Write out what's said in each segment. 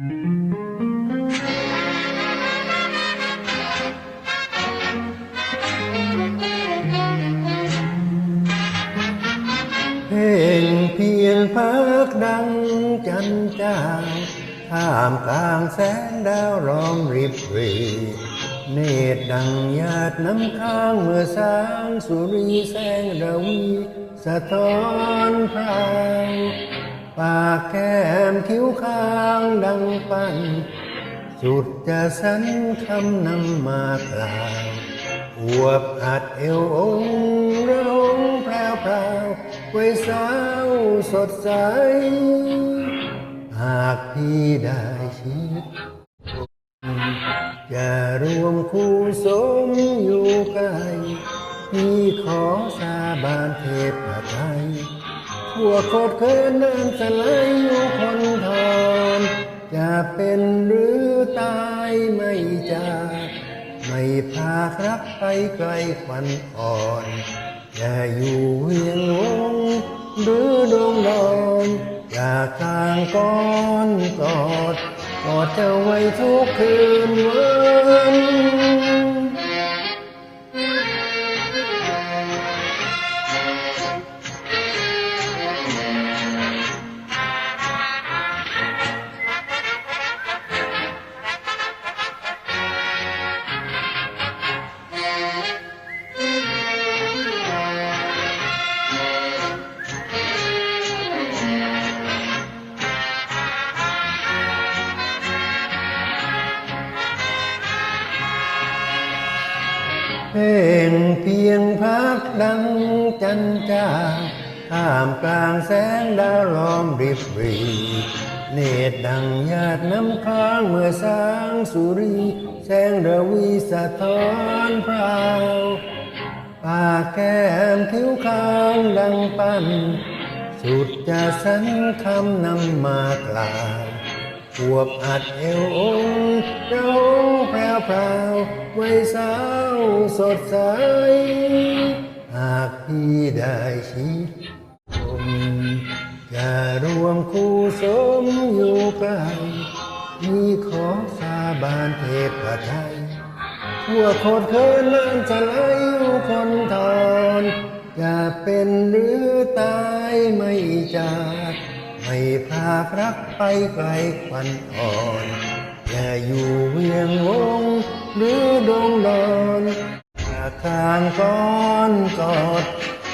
เพลงเพียงพักดังจันจางท่ามกลางแสงดาวร้อมริบรีเนตรดังหยาดน้ำค้างเมื่อสางสุรีแสงระวี สะท้อนพราง ปากแก้มคิ้วข้างดังปันสุดจะสันคำนำมากล่าวอวบอัดเอวองระหงแพรวพราวไว้สาวสดใส หากพี่ได้ชิดจะรวมคู่สมอยู่ใกล้พี่ขอสาบานเทพไทย ทั่วโคตรเคินน้ำสลายอยู่คนทอนจะเป็นหรือตายไม่จากไม่พาครับไปไกลควันอ่อนอย่าอยู่เวียงวงหรือดงดอนอย่าทางก้อนกอดกอดเจ้าไว้ทุกคืนวัน เพลงเพียงพักดังจันจ้าท่ามกลางแสงดาวล้อมริบรีเนตรดังหยาดน้ำค้างเมื่อสางสุรี แสงระวีสะท้อนพราวปากแก้มคิ้วข้างดังปั้น สุดจะสันคำนำมากล่าว วบอัดเอวองค์เราแพรวพราวไว้สาวสดใส หากพี่ได้ชิดชมจะรวมคู่สมอยู่ใกล้มีขอสาบานเทพไทยทั่วโคตรเคินน้ำจะไหลอยู่คนทอนจะเป็นหรือตายไม่จาก ให้พาพรักไปไกลควันอ่อนอย่าอยู่เวียงวงหรือดงดอนอย่าทางก้อนกอด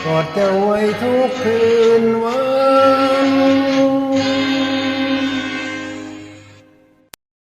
กอดจะไว้ทุกคืนวัน